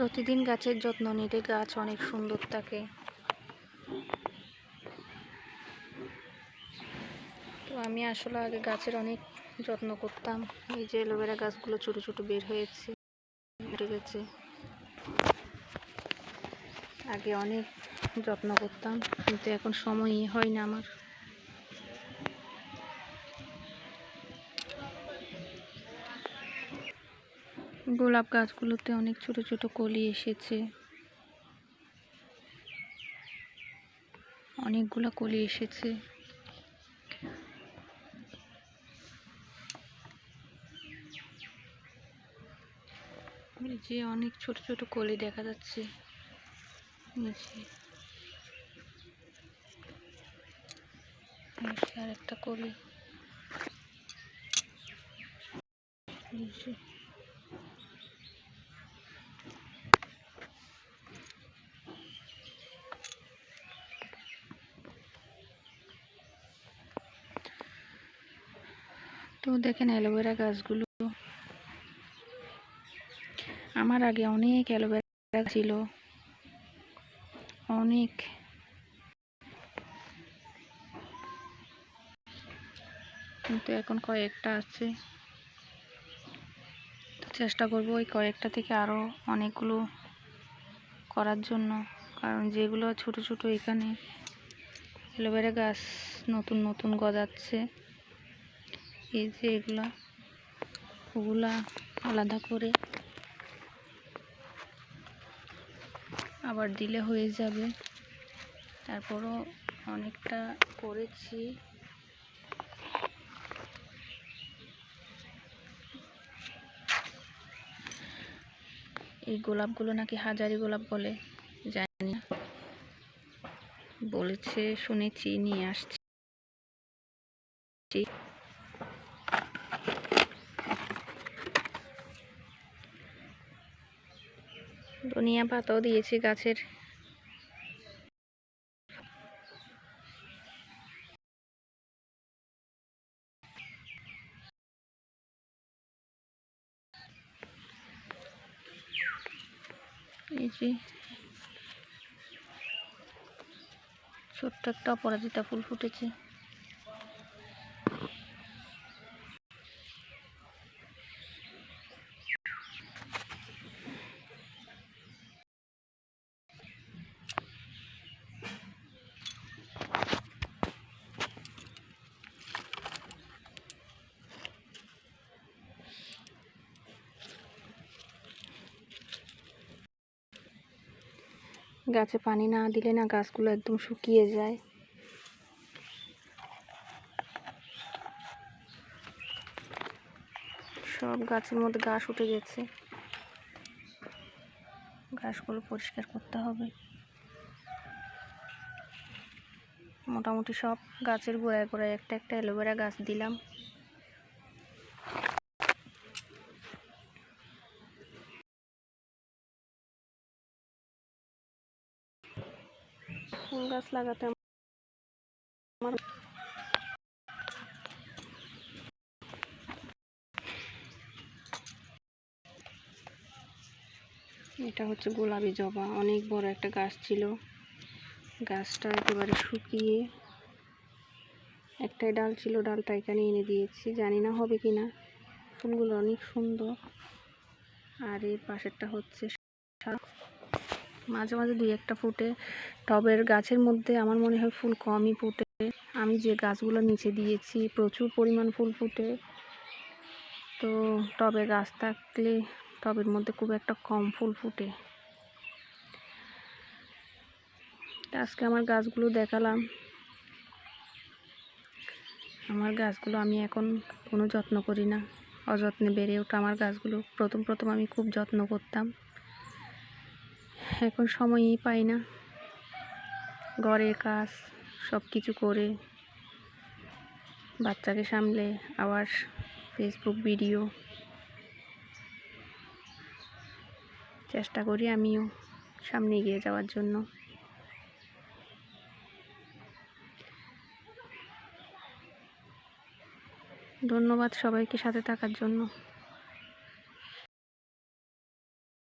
প্রতিদিন গাছের যত্ন নিলে গাছ অনেক সুন্দর থাকে। তো আমি আসলে আগে গাছের অনেক যত্ন করতাম। এই যে অ্যালোভেরা গাছগুলো ছোট ছোট বের হয়েছে, উঠে গেছে। আগে অনেক যত্ন করতাম, কিন্তু এখন সময়ই হয় না আমার। গোলাপ গাছগুলোতে অনেক ছোট ছোট কলি এসেছে। অনেকগুলো কলি এসেছে। যে অনেক ছোট ছোট কলি দেখা যাচ্ছে। নিচে আর একটা কলি। তো দেখেন অ্যালোভেরা গাছগুলো। আমার আগে অনেক অ্যালোভেরা ছিল। অনেক। কিন্তু এখন কয়েকটা আছে। চেষ্টা করব ওই কয়েকটা থেকে আরও অনেকগুলো করার জন্য। কারণ যেগুলো ছোট ছোট এখানে অ্যালোভেরা গাছ নতুন নতুন গজাচ্ছে। এই যে এগুলা ওগুলা আলাদা করে আবার দিলে হয়ে যাবে। তারপরও অনেকটা করেছি। এই গোলাপগুলো নাকি হাজারি গোলাপ বলে, জানি বলেছে শুনেছি, নিয়ে আসছি। ধনিয়া পাতাও দিয়েছি গাছের। এই যে ছোট্ট একটা অপরাজিতা ফুল ফুটেছে। গাছে পানি না দিলে না গাছগুলো একদম শুকিয়ে যায়। সব গাছের মধ্যে ঘাস উঠে গেছে। ঘাসগুলো পরিষ্কার করতে হবে। মোটামুটি সব গাছের গোড়ায় গোড়ায় একটা একটা অ্যালোভেরা গাছ দিলাম। ফুল গাছ লাগাতে আমার এটা হচ্ছে গোলাপি জবা, অনেক বড় একটা গাছ ছিল। গাছটা একেবারে শুকিয়ে একটাই ডাল ছিল, ডালটা এখানে এনে দিয়েছি। জানি না হবে কি না। ফুলগুলো অনেক সুন্দর। আর এর পাশেরটা হচ্ছে মাঝে মাঝে দুই একটা ফুটে। টবের গাছের মধ্যে আমার মনে হয় ফুল কমই ফুটে। আমি যে গাছগুলো নিচে দিয়েছি, প্রচুর পরিমাণ ফুল ফুটে। তো টবে গাছ থাকলে টবের মধ্যে খুব একটা কম ফুল ফুটে। আজকে আমার গাছগুলো দেখালাম। আমার গাছগুলো আমি এখন কোনো যত্ন করি না। অযত্নে বেড়ে ওঠা আমার গাছগুলো। প্রথম প্রথম আমি খুব যত্ন করতাম। এখন সময়ই পাই না। ঘরের কাজ সব কিছু করে, বাচ্চাকে সামলে, আবার ফেসবুক ভিডিও চেষ্টা করি আমিও সামনে এগিয়ে যাওয়ার জন্য। ধন্যবাদ সবাইকে সাথে থাকার জন্য।